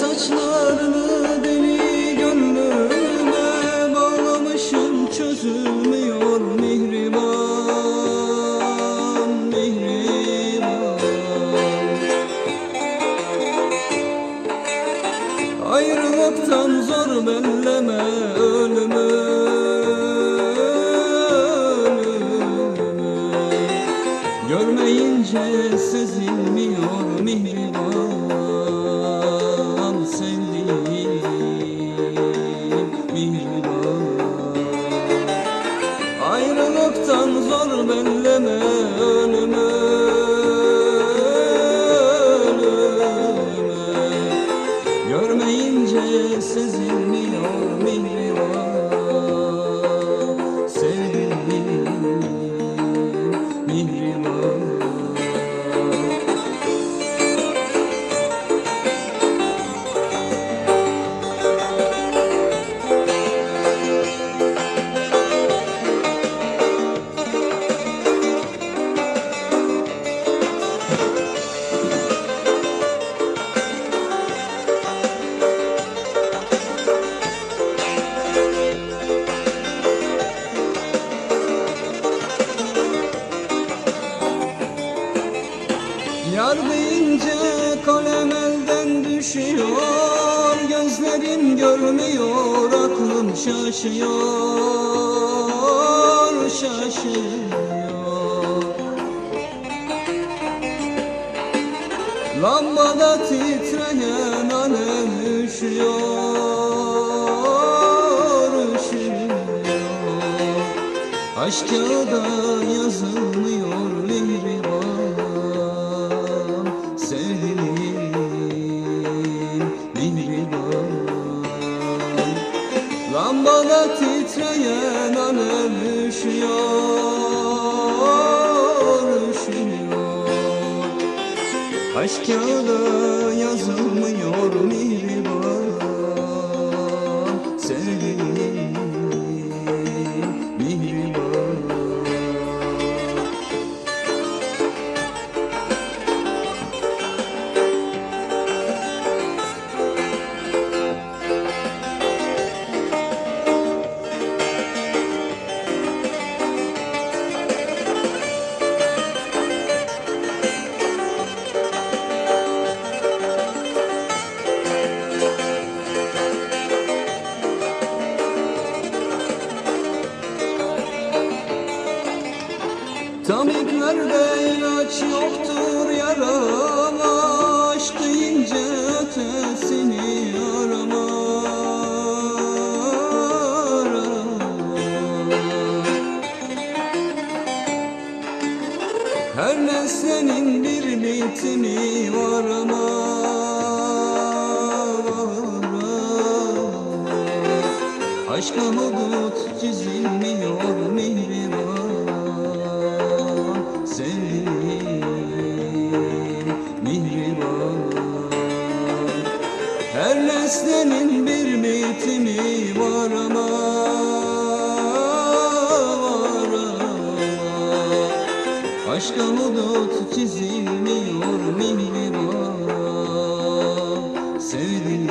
saçlarını deli gönlüme Bağlamışım çözülmüyor mihriban, mihriban. Ayrılıktan zor belleme ölümü. Görmeyince sezilmiyor mihriban. Sevdiğim mihriban Yar deyince kalem elden düşüyor Gözlerim görmüyor aklım şaşıyor Şaşıyor Lambada titreyen alev üşüyor Üşüyor. Aşk kağıda yazılmıyor Sevdiğim mihriban Lambada titreyen alev üşüyor Üşüyor Aşk kağıda Tabiplerde ilaç yoktur yarama Aşk deyince ötesini arama Her nesnenin bir bitimi var ama Aşka hudut çizilmiyor Her nesnenin bir bitimi var ama var ama. Aşka hudut çizilmiyor mihriban Sevdiğim